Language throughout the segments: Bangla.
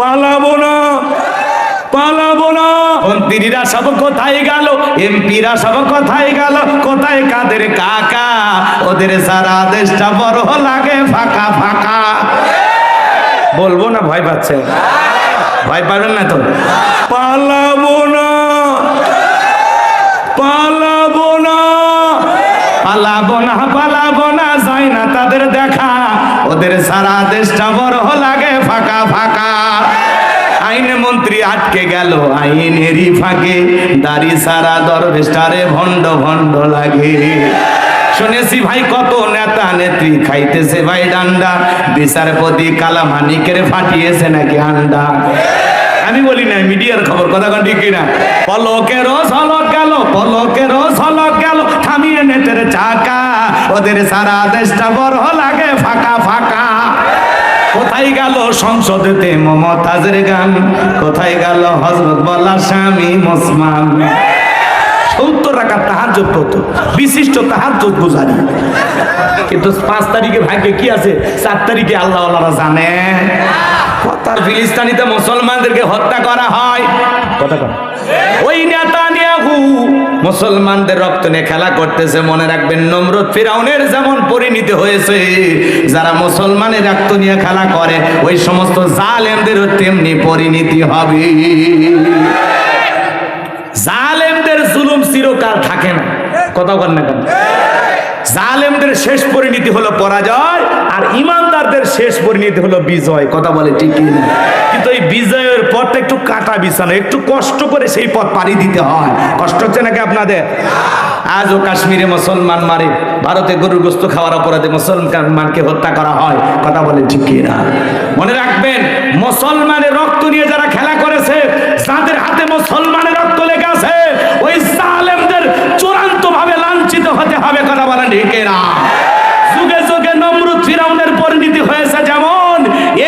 পালাবো না। পালাবো না। মন্ত্রীরা সব কোথায় গেল? এমপিরা সব কোথায় গেল? কোথায় কাদের কাকা? ওদের সারা দেশটা বড় লাগে ফাঁকা ফাঁকা। বলব না ভয় পাচ্ছে? ভয় পাবেন না তো? পালাবো না। পালাবো না পালাবো না পালাবো না, যায় না তাদের দেখা। ওদের সারা দেশটা বড় লাগে ফাঁকা ফাঁকা। আইন মন্ত্রী আটকে গেল, আইনেরই ফাঁকে। দাড়ি সারা দরবেশটারে ভণ্ড ভণ্ড লাগে। শুনেছি ভাই, কত নেতা নেত্রী খাইতেছে ভাই ডান্ডা। বিচারপতি কালামানিকের ফাটিয়েছে নাকি আন্ডা আমি বলি না মিডিয়ার খবর, কথা ঠিক কিনা? পলকের ঝলক গেল পলকের থামিয়ে চাকা ওদের সারা দেশটা বড় লাগে, ফাঁকা ফাঁকা। কোথায় গেল সংসদেতে মমতাজের গান? কোথায় গেল হজরত বলা স্বামী মুসমান সত্তর টাকা তাহার যোগ করতো বিশিষ্ট তাহার যোগ গুজারি। কিন্তু পাঁচ তারিখে ভাগ্যে কি আছে? চার তারিখে আল্লাহ জানে। কথার ফিলিস্তানিতে মুসলমানদেরকে হত্যা করা হয়। কথা ওই নেতা নিয়াহু মুসলমানদের রক্ত নিয়ে খেলা করতেছে মনে রাখবেন নমরুদ ফিরাউনের যেমন পরিণতি হয়েছে যারা মুসলমানের রক্ত নিয়ে খেলা করে ওই সমস্ত জালেমদেরও তেমনি পরিণতি হবে। জালেমদের জুলুম চিরকাল থাকে না। কথা বল না কেন? জালেমদের শেষ পরিণতি হলো পরাজয় আর ইমানদারদের শেষ পরিণতি হলো বিজয়। কথা বলে ঠিক কিন্তু এই বিজয়ের পথটা একটু কাটা বিছানো, একটু কষ্ট করে সেই পথ পাড়ি দিতে হয়। কষ্ট হচ্ছে নাকি আপনাদের? আজও কাশ্মীরে মুসলমান মারে, ভারতে গরুর গোস্ত খাওয়ার অপরাধে মুসলমানকে হত্যা করা হয়। কথা বলে ঠিক না মনে রাখবেন, মুসলমানের রক্ত নিয়ে যারা খেলা করেছে তাদের হাতে মুসলমানের ঢেকেরা যুগে যুগে নমরুদ ফিরাউনের পরিণতি হয়েছে যেমন,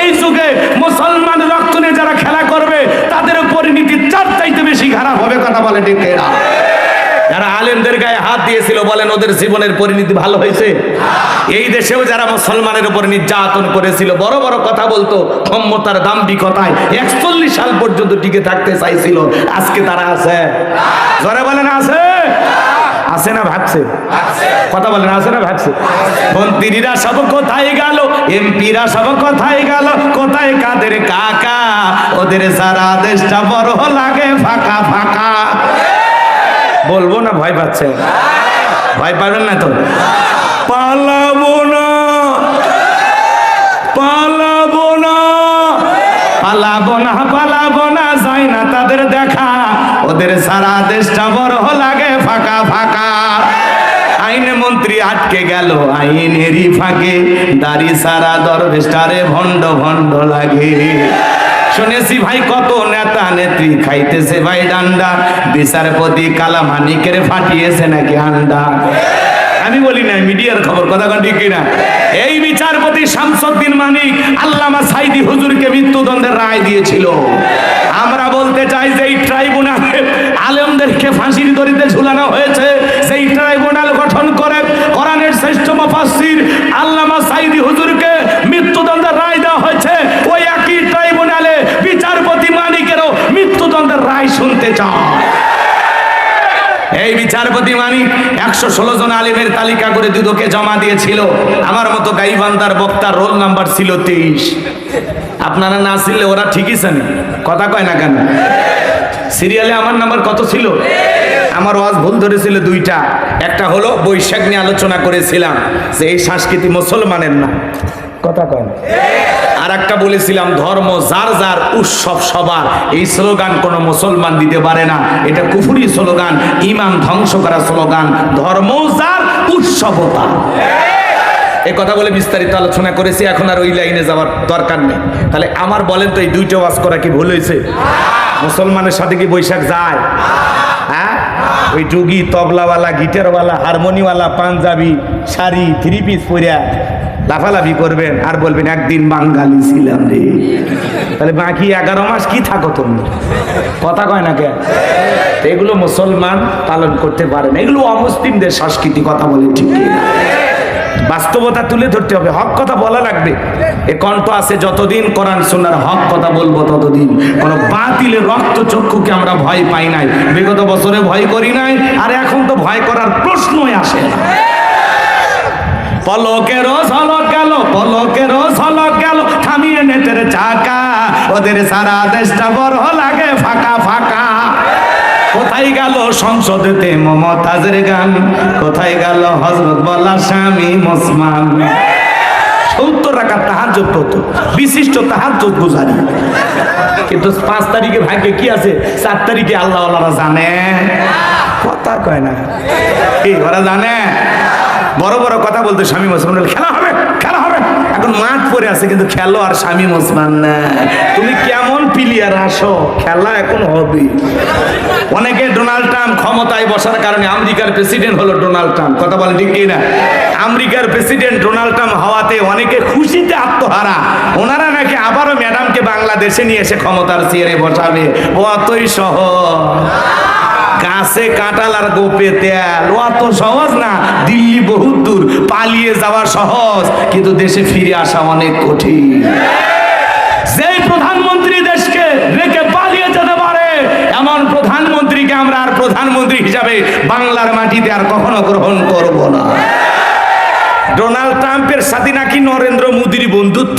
এই যুগে মুসলমান রক্ত নিয়ে যারা খেলা করবে, তাদের পরিণতি চার চাইতে বেশি খারাপ হবে, কথা বলে ঢেকেরা যারা আলেমদের গায়ে হাত দিয়েছিল, বলেন ওদের জীবনের পরিণতি ভালো হয়েছে? এই দেশেও যারা মুসলমানের উপর নির্যাতন করেছিল, বড় বড় কথা বলতো, ক্ষমতার দাম্ভিকতায় একচল্লিশ সাল পর্যন্ত টিকে থাকতে চাইছিল। আজকে তারা আছে। জরে বলেন, আছে? আছে না ভাবছে? কথা বলেন, আছে না ভাবছে? মন্ত্রীরা সব কোথায় গেল? এমপিরা সব কোথায় গেল? কোথায় কাদের কাকা? ওদের সারা দেশটা বড় লাগে ফাঁকা ফাঁকা। বলব না, ভয় পাচ্ছে? ভয় পাবেন না তো? পালাবো না। পালাবো না। পালাবো না পালাবো না, যায় না তাদের দেখা। ওদের সারা দেশটা বড় ফাঁকা। আইন মন্ত্রী আটকে গেল, আইনেরই ফাঁকে। দাড়ি সারা দরবেশটারে ভণ্ড ভণ্ড লাগে। শুনেছি ভাই কত নেতা নেত্রী খাইতেছে ভাই ডান্ডা। বিচারপতি কালামানিকের ফাটিয়েছে নাকি আন্ডা আমি বলি না মিডিয়ার খবর, কথা ঠিক কিনা? এই বিচারপতি শামসুদ্দিন মানিক আল্লামা সাইদি হুজুরকে মৃত্যুদণ্ডের রায় দিয়েছিল। আমরা বলতে চাই যে এই ট্রাইব্যুনালে আলেমদেরকে ফাঁসির দড়িতে ঝুলানো হয়েছে সেই ট্রাইব্যুনাল গঠন করে কোরআনের শ্রেষ্ঠ মুফাসসির আল্লামা সাইদি হুজুরকে মৃত্যুদণ্ডের রায় দেওয়া হয়েছে ওই একই ট্রাইব্যুনালে বিচারপতি মানিকেরও মৃত্যুদণ্ডের রায় শুনতে চায় এই বিচারপতি মানিক একশো ষোলো জন আলিমের তালিকা করে দুদকে জমা দিয়েছিল। আমার মতো গাইবান্দার বক্তার রোল নাম্বার ছিল তেইশ। আপনারা না ছিলে ওরা ঠিকই জানে কথা কয় না কেন? সিরিয়ালে আমার নাম্বার কত ছিল? আমার ওয়াজ ভুল ধরেছিল দুইটা। একটা হলো বৈশাখ নিয়ে আলোচনা করেছিলাম যে এই সংস্কৃতি মুসলমানের না। কথা কয় না? আর একটা বলেছিলাম, ধর্ম যার যার উৎসব সবার। এই স্লোগান কোনো মুসলমান দিতে পারে না। এটা কুফুরি স্লোগান ইমান ধ্বংস করা স্লোগান। ধর্ম যার উৎসবতা এই কথা বলে বিস্তারিত আলোচনা করেছি, এখন আর ওই লাইনে যাওয়ার দরকার নেই। তাহলে আমার বলেন তো এই দুইটা ওয়াজ করা কি ভুল হয়েছে? মুসলমানের সাথে কি বৈশাখ যায়? হ্যাঁ? ওই টুগি তবলাওয়ালা, গিটারওয়ালা, হারমোনিওয়ালা, পাঞ্জাবি, শাড়ি, থ্রি পিস পরিয়া। লাফালাফি করবেন আর বলবেন, একদিন বাঙালি ছিলাম রে। তাহলে বাকি এগারো মাস কি থাকো তুমি কথা কয় না কেন? এগুলো মুসলমান পালন করতে পারে না। এগুলো অমুসলিমদের সংস্কৃতি, কথা বলে ঠিক বাস্তবতা তুলে ধরতে হবে। হক কথা বলা লাগবে। এ কণ্ঠ আছে, যতদিন কোরআন সুন্নার হক কথা বলব, ততদিন। কোন বাতিলের রক্ত চক্ষুকে আমরা ভয় পাই নাই। বিগত বছরে ভয় করি নাই। আর এখন তো ভয় করার প্রশ্নই আসে না। পলকের ঝলক গেল পলকের ঝলক গেল। থামিয়ে নেটের চাকা, ওদের সারা দেশটা বড় লাগে ফাঁকা ফাঁকা। কোথায় গেল সংসদেতে মমতাজের গান? কোথায় গেল হজরত বলা স্বামী মুসমান? সত্তর টাকা তাহার পড়তো, বিশিষ্ট তাহার গুজারি। কিন্তু পাঁচ তারিখে ভাগ্যে কি আছে? চার তারিখে আল্লাহ জানে। কথা কয় না। এই ওরা জানে? বড় বড় কথা বলতে স্বামী মুসলমান খেলা হবে খেলা হবে। এখন মাঠ পরে আছে, কিন্তু খেলো আর স্বামী মুসলমান না। তুমি কেমন প্লেয়ার আসো, খেলা এখন হবে। অনেকে ডোনাল্ড ট্রাম্প ক্ষমতায় বসার কারণে আমেরিকার প্রেসিডেন্ট হলো ডোনাল্ড ট্রাম্প। কথা বলে ঠিক না আমেরিকার প্রেসিডেন্ট ডোনাল্ড ট্রাম্প হওয়াতে অনেকে খুশিতে আত্মহারা। ওনারা নাকি আবারও ম্যাডামকে বাংলাদেশে নিয়ে এসে ক্ষমতার চেয়ারে বসাবে। অতই সহজ। গাছে কাঁটাল আর গোপে তেল। ও তো সহজ না, দিল্লি বহুত দূর, পালিয়ে যাওয়া সহজ, কিন্তু দেশে ফিরে আসা অনেক কঠিন। যেই প্রধানমন্ত্রী দেশকে রেখে পালিয়ে যেতে পারে, এমন প্রধানমন্ত্রীকে আমরা আর প্রধানমন্ত্রী হিসাবে বাংলার মাটিতে আর কখনো গ্রহণ করব না। ডোনাল্ড ট্রাম্পের সাথে নাকি নরেন্দ্র মোদীর বন্ধুত্ব?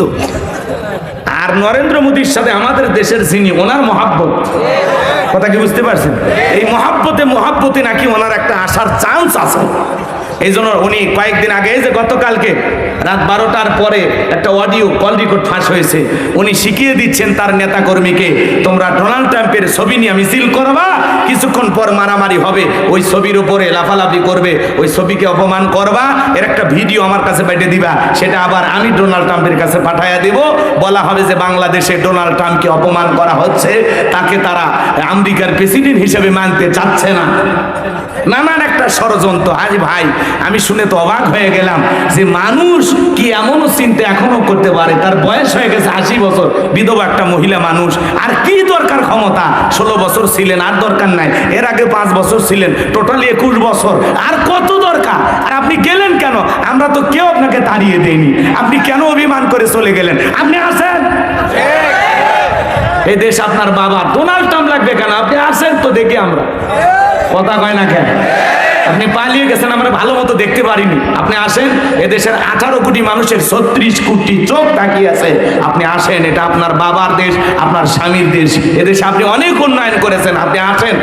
আর নরেন্দ্র মোদীর সাথে আমাদের দেশের যিনি, ওনার মহাব্বত। কথা কি বুঝতে পারছেন? এই মহাব্বতে মহাব্বতে নাকি ওনার একটা আসার চান্স আছে। এই জন্য উনি কয়েকদিন আগে যে গতকালকে রাত বারোটার পরে একটা অডিও কল রেকর্ড ফাঁস হয়েছে। উনি শিখিয়ে দিচ্ছেন তার নেতা কর্মীকে তোমরা ডোনাল্ড ট্রাম্পের ছবি নিয়ে মিছিল করবা, কিছুক্ষণ পর মারামারি হবে। ওই ছবির উপরে লাফালাফি করবে, ওই ছবিকে অপমান করবা, এর একটা ভিডিও আমার কাছে পাঠিয়ে দিবা। সেটা আবার আমি ডোনাল্ড ট্রাম্পের কাছে পাঠাইয়া দেব। বলা হবে যে বাংলাদেশে ডোনাল্ড ট্রাম্পকে অপমান করা হচ্ছে, তাকে তারা আমেরিকার প্রেসিডেন্ট হিসেবে মানতে চাচ্ছে না। নানান একটা ষড়যন্ত্র। আজ ভাই আমি শুনে তো অবাক হয়ে গেলাম যে মানুষ কি এমনও চিন্তা এখনও করতে পারে? তার বয়স হয়ে গেছে আশি বছর। বিধবা একটা মহিলা মানুষ। আর কি দরকার ক্ষমতা? ষোলো বছর ছিলেন, আর দরকার নাই। এর আগে পাঁচ বছর ছিলেন, টোটালি একুশ বছর। আর কত দরকার? আর আপনি গেলেন কেন? আমরা তো কেউ আপনাকে তাড়িয়ে দেয়নি আপনি কেন অভিমান করে চলে গেলেন? আপনি আসেন এই দেশ আপনার বাবা ডোনাল্ড ট্রাম্প লাগবে কেন? আপনি আসেন তো দেখি আমরা। কথা কয় না কেন? আপনি পালিয়ে গেছেন, আমরা ভালো মতো দেখতে পারিনি। আপনি আসেন, এদেশের আঠারো কোটি মানুষের ছত্রিশ কোটি চোখ তাকিয়ে আছে। আপনি আসেন, এটা আপনার বাবার দেশ, আপনার স্বামীর দেশ। এদেশে আপনি অনেক উন্নয়ন করেছেন, আপনি আসেন।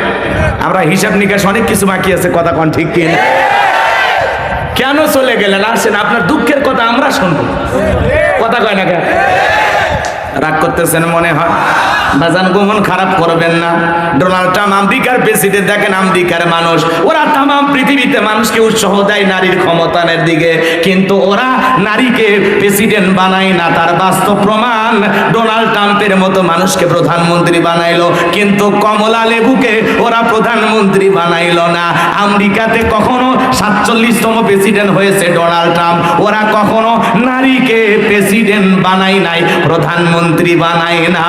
আমরা হিসাব নিকাশ অনেক কিছু বাকি আছে, কথা কন ঠিক কিনা? কেন চলে গেলেন? আসেন, আপনার দুঃখের কথা আমরা শুনব। কথা কয় না কেন? রাগ করতেছেন মনে হয়। বাজান গোমন খারাপ করবেন না। ডোনাল্ড ট্রাম্প আমেরিকার প্রেসিডেন্ট, দেখেন আমেরিকার মানুষ, ওরা তাম পৃথিবীতে মানুষকে উৎসাহ দেয় নারীর ক্ষমতানের দিকে, কিন্তু ওরা নারীকে প্রেসিডেন্ট বানায় না, তার বাস্তব প্রমাণ ডোনাল্ড ট্রাম্পের মতো মানুষকে প্রধানমন্ত্রী বানাইলো, কিন্তু কমলা লেবুকে ওরা প্রধানমন্ত্রী বানাইলো না। আমেরিকাতে কখনো সাতচল্লিশতম প্রেসিডেন্ট হয়েছে ডোনাল্ড ট্রাম্প, ওরা কখনো নারীকে প্রেসিডেন্ট বানাই নাই, প্রধানমন্ত্রী বানায় না।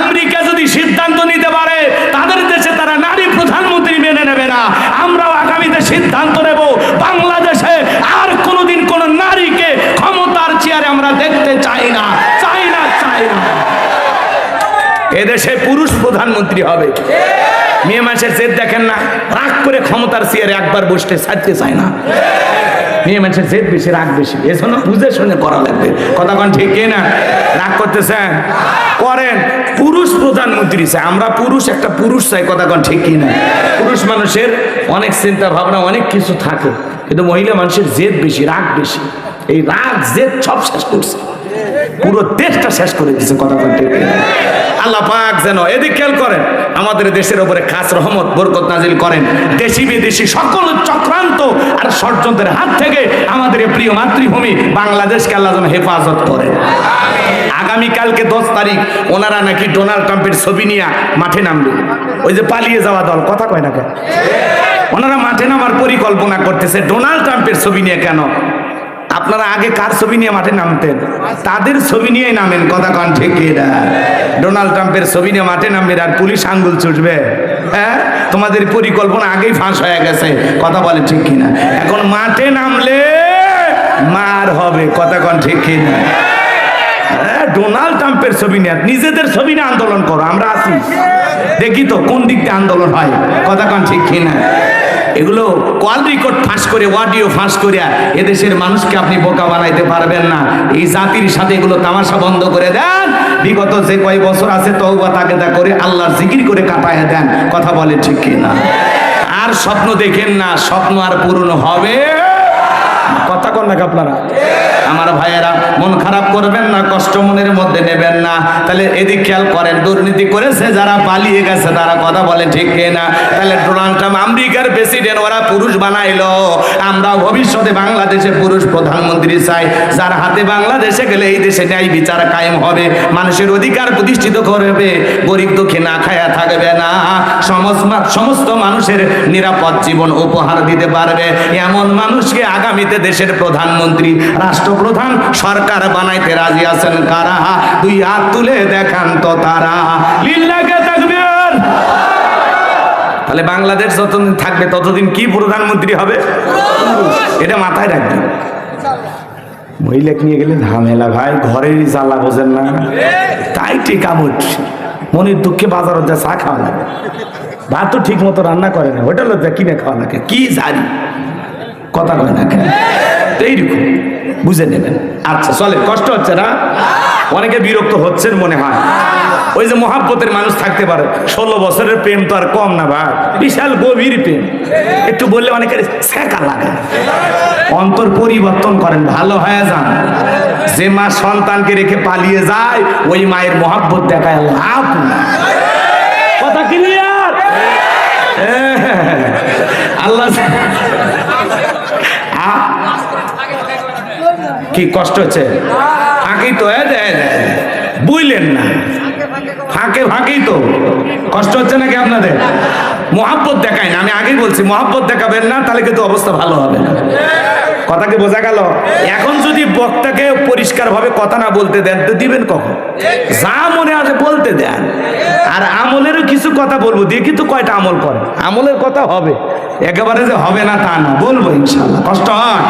আমেরিকা যদি সিদ্ধান্ত নিতে পারে, তাদের দেশে তারা নারী প্রধানমন্ত্রী মেনে নেবে না। আমরাও আগামীতে সিদ্ধান্ত নেব, বাংলাদেশে আর কোনোদিন কোন নারীকে ক্ষমতার চেয়ারে আমরা দেখতে চাই না। চাই না চাই না। এদেশে পুরুষ প্রধানমন্ত্রী হবে। মেয়ে মানুষের জেদ দেখেন না, রাগ করে ক্ষমতার চেয়ারে একবার বসতে ছাড়তে চায় না। মেয়ে মানুষের জেদ বেশি, রাগ বেশি। এজন্য বুঝে শুনে করা লাগবে। কথা কন ঠিক না রাগ করতেছেন করেন। পুরুষ প্রধানমন্ত্রী চাই আমরা পুরুষ, একটা পুরুষ চাই, কথা কন ঠিক না পুরুষ মানুষের অনেক চিন্তা ভাবনা, অনেক কিছু থাকে। কিন্তু মহিলা মানুষের জেদ বেশি, রাগ বেশি। এই রাগ, জেদ সব শেষ করছে। পুরো দেশটা শেষ করে দিচ্ছে কথা বলতে আল্লাহ পাক যেন এদিক খেয়াল করেন। আমাদের দেশের উপরে খাস রহমত, বরকত নাজিল করেন। দেশি বিদেশি সকল চক্রান্ত আর ষড়যন্ত্রের হাত থেকে আমাদের প্রিয় মাতৃভূমি বাংলাদেশকে আল্লাহ যেন হেফাজত করে। আগামীকালকে দশ তারিখ ওনারা নাকি ডোনাল্ড ট্রাম্পের ছবি নিয়ে মাঠে নামবে। ওই যে পালিয়ে যাওয়া দল, কথা কয় না কেন? ওনারা মাঠে নামার পরিকল্পনা করতেছে। ডোনাল্ড ট্রাম্পের ছবি নিয়ে কেন? আপনারা আগে কার ছবি নিয়ে মাঠে নামতেন? তাদের ছবি নিয়ে নামেন, কথা কন ঠিক ডোনাল্ড ট্রাম্পের ছবি নিয়ে মাঠে নামবে আর পুলিশ আঙ্গুল ছুটবে হ্যাঁ? তোমাদের পরিকল্পনা আগেই ফাঁস হয়ে গেছে। কথা বলে ঠিক কিনা? এখন মাঠে নামলে মার হবে কথা কন ঠিক কিনা? হ্যাঁ, ডোনাল্ড ট্রাম্পের ছবি নিয়ে নিজেদের ছবি নিয়ে আন্দোলন করো আমরা আছি। দেখি তো কোন দিক দিয়ে আন্দোলন হয় কথা কন ঠিক কিনা? এগুলো কল রেকর্ড ফাঁস করে অডিও ফাঁস করিয়া এদেশের মানুষকে আপনি বোকা বানাইতে পারবেন না। এই জাতির সাথে এগুলো তামাশা বন্ধ করে দেন বিগত যে কয় বছর আছে তওবা তাকে তা করে আল্লাহর জিকির করে কাটায় দেন, কথা বলে ঠিক কিনা? আর স্বপ্ন দেখেন না, স্বপ্ন আর পূরণ হবে কথা কন না আপনারা? আমার ভাইয়েরা, মন খারাপ করবেন না, কষ্ট মনের মধ্যে নেবেন না। তাহলে এদিক খেয়াল করেন, দুর্নীতি করেছে, যারা পালিয়ে গেছে, তারা কথা বলে ঠিক না তাহলে ডোনাল্ড ট্রাম্প আমেরিকার প্রেসিডেন্ট, ওরা পুরুষ বানাইলো। আমরা ভবিষ্যতে বাংলাদেশে পুরুষ প্রধানমন্ত্রী চাই। যার হাতে বাংলাদেশে গেলে এই দেশে ন্যায় বিচার কায়েম হবে, মানুষের অধিকার প্রতিষ্ঠিত করবে, গরিব দুঃখে না খায়া থাকবে না। সমস্ত সমস্ত মানুষের নিরাপদ জীবন উপহার দিতে পারবে। এমন মানুষকে আগামীতে দেশের প্রধানমন্ত্রী রাষ্ট্রপ্রধান সরকার বানাইতে রাজি আছেন কারা? দুই হাত তুলে দেখান তো তারা। লিল্লাকে তাকবীর। তাহলে বাংলাদেশ যতদিন থাকবে ততদিন কি প্রধানমন্ত্রী হবে? এটা মাথায় রাখবেন। মহিলাক নিয়ে গেলে ঝামেলা ভাই ঘরেরই জ্বালা বোঝেন না। তাই ঠিক আমুট মনের দুঃখে বাজারত যা চা খাওয়া লাগে। ভাত তো ঠিক মতো রান্না করে না। হোটেলে যা কিনে খাওয়া লাগে। কি জানি। কথা কয় না কেন? তো এইরকম বুঝে নেবেন। আচ্ছা চলে কষ্ট হচ্ছে না? অনেকে বিরক্ত হচ্ছেন মনে হয়। ওই যে মহাব্বতের মানুষ থাকতে পারে। ষোলো বছরের প্রেম তো আর কম না ভাই। বিশাল গভীর প্রেম। একটু বললে অনেকের শেখা লাগে। অন্তর পরিবর্তন করেন, ভালো হয়ে যান। যে মা সন্তানকে রেখে পালিয়ে যায়, ওই মায়ের মহাব্বত দেখায় লাভ। কথা ক্লিয়ার আল্লাহ কি কষ্ট হচ্ছে? ফাঁকি তো। বুঝলেন না। ফাঁকে ফাঁকেই তো। কষ্ট হচ্ছে নাকি আপনাদের? মহাব্বত দেখায় না, আমি আগেই বলছি, মহাব্বত দেখাবেন না, তাহলে কিন্তু অবস্থা ভালো হবে না। কথা কি বোঝা গেল? এখন যদি বক্তাকে পরিষ্কার ভাবে কথা না বলতে দেন, তো দিবেন কখন? যা মনে আছে বলতে দেন। আর আমলেরও কিছু কথা বলব দিয়ে কিন্তু কয়টা আমল করে। আমলের কথা হবে। একেবারে যে হবে না তা না, বলব ইনশাল্লাহ। কষ্ট হয়।